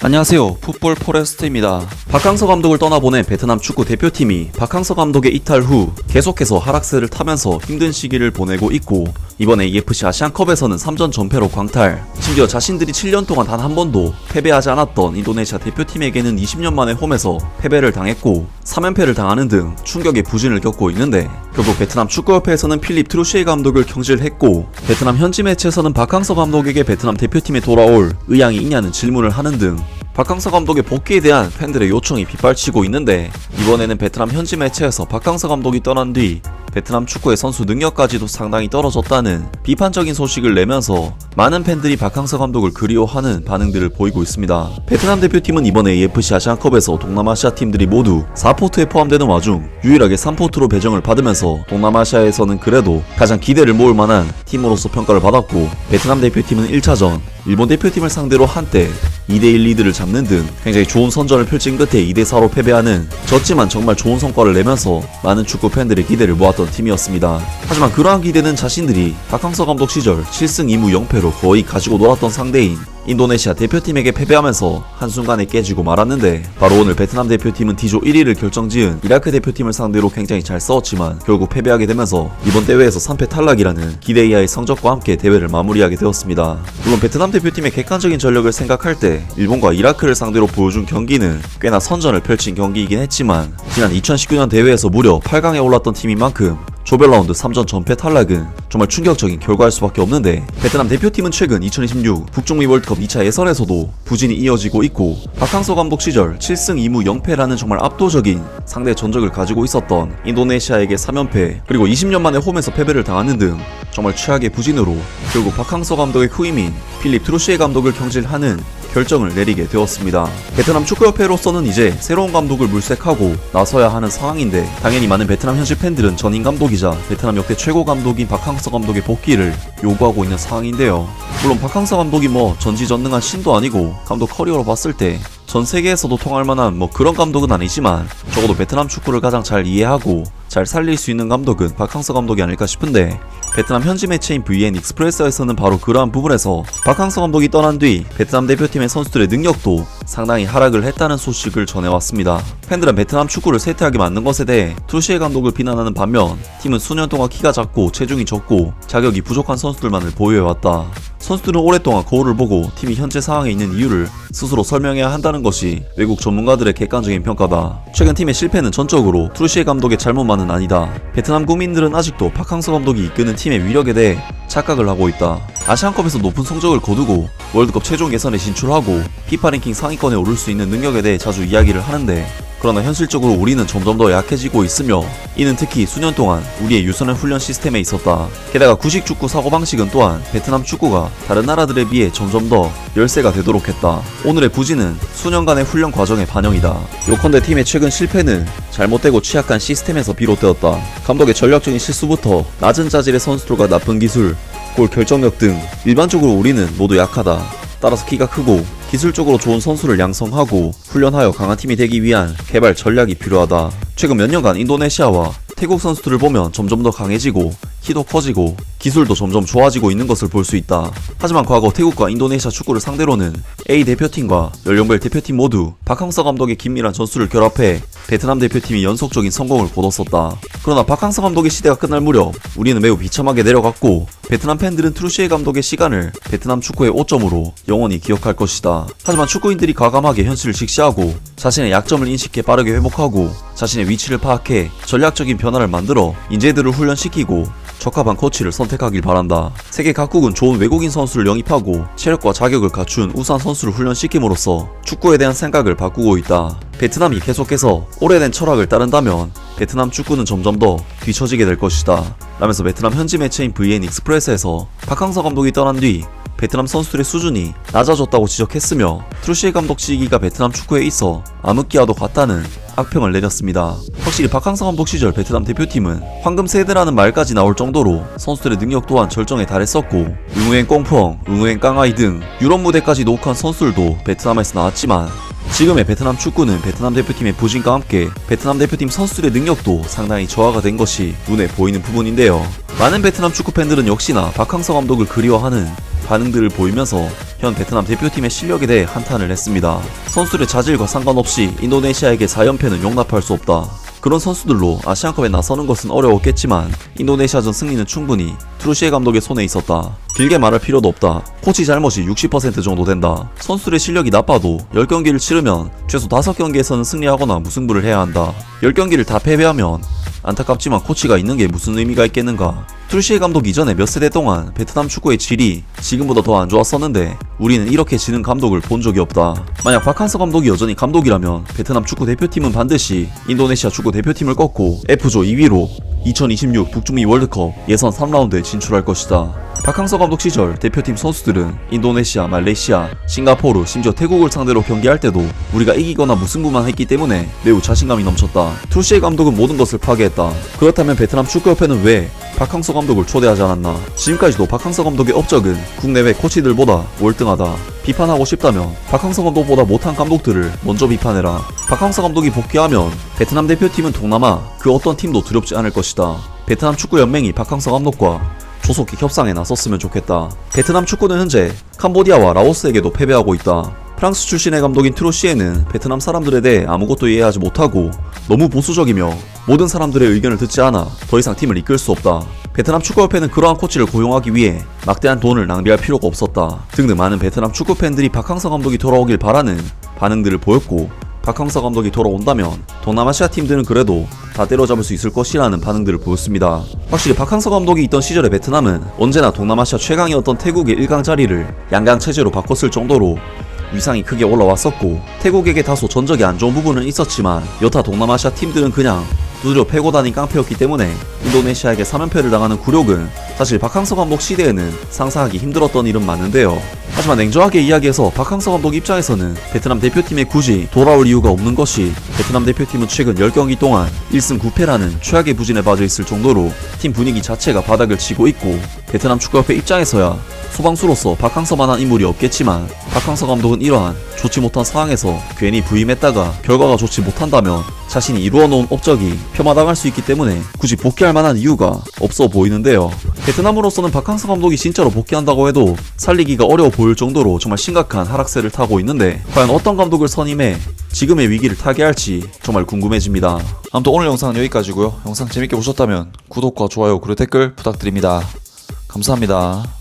안녕하세요. 풋볼 포레스트입니다. 박항서 감독을 떠나보낸 베트남 축구 대표팀이 박항서 감독의 이탈 후 계속해서 하락세를 타면서 힘든 시기를 보내고 있고 이번에 EFC 아시안컵에서는 3전 전패로 광탈. 심지어 자신들이 7년 동안 단 한 번도 패배하지 않았던 인도네시아 대표팀에게는 20년 만에 홈에서 패배를 당했고 3연패를 당하는 등 충격의 부진을 겪고 있는데 결국 베트남 축구협회에서는 필립 트루시에 감독을 경질했고 베트남 현지 매체에서는 박항서 감독에게 베트남 대표팀에 돌아올 의향이 있냐는 질문을 하는 등 박항서 감독의 복귀에 대한 팬들의 요청이 빗발치고 있는데 이번에는 베트남 현지 매체에서 박항서 감독이 떠난 뒤 베트남 축구의 선수 능력까지도 상당히 떨어졌다는 비판적인 소식을 내면서 많은 팬들이 박항서 감독을 그리워하는 반응들을 보이고 있습니다. 베트남 대표팀은 이번에 AFC 아시안컵에서 동남아시아 팀들이 모두 4포트에 포함되는 와중 유일하게 3포트로 배정을 받으면서 동남아시아에서는 그래도 가장 기대를 모을 만한 팀으로서 평가를 받았고 베트남 대표팀은 1차전 일본 대표팀을 상대로 한때 2대1 리드를 잡는 등 굉장히 좋은 선전을 펼친 끝에 2대4로 패배하는 졌지만 정말 좋은 성과를 내면서 많은 축구 팬들의 기대를 모았던 팀이었습니다. 하지만 그러한 기대는 자신들이 박항서 감독 시절 7승 2무 0패로 거의 가지고 놀았던 상대인 인도네시아 대표팀에게 패배하면서 한순간에 깨지고 말았는데 바로 오늘 베트남 대표팀은 D조 1위를 결정지은 이라크 대표팀을 상대로 굉장히 잘 싸웠지만 결국 패배하게 되면서 이번 대회에서 3패 탈락이라는 기대 이하의 성적과 함께 대회를 마무리하게 되었습니다. 물론 베트남 대표팀의 객관적인 전력을 생각할 때 일본과 이라크를 상대로 보여준 경기는 꽤나 선전을 펼친 경기이긴 했지만 지난 2019년 대회에서 무려 8강에 올랐던 팀인 만큼 조별 라운드 3전 전패 탈락은 정말 충격적인 결과일 수밖에 없는데 베트남 대표팀은 최근 2026 북중미 월드컵 2차 예선에서도 부진이 이어지고 있고 박항서 감독 시절 7승 2무 0패라는 정말 압도적인 상대 전적을 가지고 있었던 인도네시아에게 3연패 그리고 20년 만에 홈에서 패배를 당하는 등 정말 최악의 부진으로 결국 박항서 감독의 후임인 필립 트루시에 감독을 경질하는 결정을 내리게 되었습니다. 베트남 축구협회로서는 이제 새로운 감독을 물색하고 나서야 하는 상황인데 당연히 많은 베트남 현실 팬들은 전임 감독이자 베트남 역대 최고 감독인 박항서 감독의 복귀를 요구하고 있는 상황인데요. 물론 박항서 감독이 뭐 전지전능한 신도 아니고 감독 커리어로 봤을 때전 세계에서도 통할 만한 뭐 그런 감독은 아니지만 적어도 베트남 축구를 가장 잘 이해하고 잘 살릴 수 있는 감독은 박항서 감독이 아닐까 싶은데 베트남 현지 매체인 VN 익스프레스에서는 바로 그러한 부분에서 박항서 감독이 떠난 뒤 베트남 대표팀의 선수들의 능력도 상당히 하락을 했다는 소식을 전해왔습니다. 팬들은 베트남 축구를 쇠퇴하게 만든 것에 대해 투시에 감독을 비난하는 반면 팀은 수년 동안 키가 작고 체중이 적고 자격이 부족한 선수들만을 보유해왔다. 선수들은 오랫동안 거울을 보고 팀이 현재 상황에 있는 이유를 스스로 설명해야 한다는 것이 외국 전문가들의 객관적인 평가다. 최근 팀의 실패는 전적으로 트루시에 감독의 잘못만은 아니다. 베트남 국민들은 아직도 박항서 감독이 이끄는 팀의 위력에 대해 착각을 하고 있다. 아시안컵에서 높은 성적을 거두고 월드컵 최종 예선에 진출하고 피파 랭킹 상위 권에 오를 수 있는 능력에 대해 자주 이야기를 하는데 그러나 현실적으로 우리는 점점 더 약해지고 있으며 이는 특히 수년 동안 우리의 유선의 훈련 시스템에 있었다. 게다가 구식 축구 사고방식은 또한 베트남 축구가 다른 나라들에 비해 점점 더 열세가 되도록 했다. 오늘의 부진은 수년간의 훈련 과정의 반영이다. 요컨대 팀의 최근 실패는 잘못되고 취약한 시스템에서 비롯되었다. 감독의 전략적인 실수부터 낮은 자질의 선수들과 나쁜 기술, 골 결정력 등 일반적으로 우리는 모두 약하다. 따라서 키가 크고 기술적으로 좋은 선수를 양성하고 훈련하여 강한 팀이 되기 위한 개발 전략이 필요하다. 최근 몇 년간 인도네시아와 태국 선수들을 보면 점점 더 강해지고 키도 커지고 기술도 점점 좋아지고 있는 것을 볼 수 있다. 하지만 과거 태국과 인도네시아 축구를 상대로는 A 대표팀과 연령별 대표팀 모두 박항서 감독의 긴밀한 전술을 결합해 베트남 대표팀이 연속적인 성공을 거뒀었다. 그러나 박항서 감독의 시대가 끝날 무렵 우리는 매우 비참하게 내려갔고 베트남 팬들은 트루시에 감독의 시간을 베트남 축구의 오점으로 영원히 기억할 것이다. 하지만 축구인들이 과감하게 현실을 직시하고 자신의 약점을 인식해 빠르게 회복하고 자신의 위치를 파악해 전략적인 변화를 만들어 인재들을 훈련시키고 적합한 코치를 선택하길 바란다. 세계 각국은 좋은 외국인 선수를 영입하고 체력과 자격을 갖춘 우수한 선수를 훈련시킴으로써 축구에 대한 생각을 바꾸고 있다. 베트남이 계속해서 오래된 철학을 따른다면 베트남 축구는 점점 더 뒤처지게 될 것이다. 라면서 베트남 현지 매체인 VN 익스프레스에서 박항서 감독이 떠난 뒤 베트남 선수들의 수준이 낮아졌다고 지적했으며 트루시에 감독 시기가 베트남 축구에 있어 암흑기와도 같다는 악평을 내렸습니다. 확실히 박항서 감독 시절 베트남 대표팀은 황금 세대라는 말까지 나올 정도로 선수들의 능력 또한 절정에 달했었고 응우엔 꽁펑, 응우엔 깡아이 등 유럽 무대까지 노력한 선수들도 베트남에서 나왔지만 지금의 베트남 축구는 베트남 대표팀의 부진과 함께 베트남 대표팀 선수들의 능력도 상당히 저하가 된 것이 눈에 보이는 부분인데요. 많은 베트남 축구 팬들은 역시나 박항서 감독을 그리워하는 반응들을 보이면서 현 베트남 대표팀의 실력에 대해 한탄을 했습니다. 선수들의 자질과 상관없이 인도네시아에게 4연패는 용납할 수 없다. 그런 선수들로 아시안컵에 나서는 것은 어려웠겠지만 인도네시아전 승리는 충분히 트루시에 감독의 손에 있었다. 길게 말할 필요도 없다. 코치 잘못이 60% 정도 된다. 선수들의 실력이 나빠도 10경기를 치르면 최소 5경기에서는 승리하거나 무승부를 해야 한다. 10경기를 다 패배하면 안타깝지만 코치가 있는 게 무슨 의미가 있겠는가? 트루시에 감독 이전에 몇 세대 동안 베트남 축구의 질이 지금보다 더 안 좋았었는데 우리는 이렇게 지는 감독을 본 적이 없다. 만약 박한서 감독이 여전히 감독이라면 베트남 축구 대표팀은 반드시 인도네시아 축구 대표팀을 꺾고 F조 2위로 2026 북중미 월드컵 예선 3라운드에 진출할 것이다. 박항서 감독 시절 대표팀 선수들은 인도네시아, 말레이시아, 싱가포르, 심지어 태국을 상대로 경기할 때도 우리가 이기거나 무승부만 했기 때문에 매우 자신감이 넘쳤다. 투시의 감독은 모든 것을 파괴했다. 그렇다면 베트남 축구협회는 왜 박항서 감독을 초대하지 않았나? 지금까지도 박항서 감독의 업적은 국내외 코치들보다 월등하다. 비판하고 싶다면 박항서 감독보다 못한 감독들을 먼저 비판해라. 박항서 감독이 복귀하면 베트남 대표팀은 동남아 그 어떤 팀도 두렵지 않을 것이다. 베트남 축구 연맹이 박항서 감독과 조속히 협상에 나섰으면 좋겠다. 베트남 축구는 현재 캄보디아와 라오스에게도 패배하고 있다. 프랑스 출신의 감독인 트로시에는 베트남 사람들에 대해 아무것도 이해하지 못하고 너무 보수적이며 모든 사람들의 의견을 듣지 않아 더 이상 팀을 이끌 수 없다. 베트남 축구협회는 그러한 코치를 고용하기 위해 막대한 돈을 낭비할 필요가 없었다. 등등 많은 베트남 축구 팬들이 박항서 감독이 돌아오길 바라는 반응들을 보였고 박항서 감독이 돌아온다면 동남아시아 팀들은 그래도 다 때려잡을 수 있을 것이라는 반응들을 보였습니다. 확실히 박항서 감독이 있던 시절의 베트남은 언제나 동남아시아 최강이었던 태국의 1강 자리를 양강 체제로 바꿨을 정도로 위상이 크게 올라왔었고 태국에게 다소 전적이 안 좋은 부분은 있었지만 여타 동남아시아 팀들은 그냥 두드려 패고 다닌 깡패였기 때문에 인도네시아에게 3연패를 당하는 굴욕은 사실 박항서 감독 시대에는 상상하기 힘들었던 일은 맞는데요. 하지만 냉정하게 이야기해서 박항서 감독 입장에서는 베트남 대표팀에 굳이 돌아올 이유가 없는 것이 베트남 대표팀은 최근 10경기 동안 1승 9패라는 최악의 부진에 빠져 있을 정도로 팀 분위기 자체가 바닥을 치고 있고 베트남 축구협회 입장에서야 소방수로서 박항서만한 인물이 없겠지만 박항서 감독은 이러한 좋지 못한 상황에서 괜히 부임했다가 결과가 좋지 못한다면 자신이 이루어놓은 업적이 폄하당할 수 있기 때문에 굳이 복귀할 만한 이유가 없어 보이는데요. 베트남으로서는 박항서 감독이 진짜로 복귀한다고 해도 살리기가 어려워 보일 정도로 정말 심각한 하락세를 타고 있는데 과연 어떤 감독을 선임해 지금의 위기를 타개할지 정말 궁금해집니다. 아무튼 오늘 영상은 여기까지고요. 영상 재밌게 보셨다면 구독과 좋아요 그리고 댓글 부탁드립니다. 감사합니다.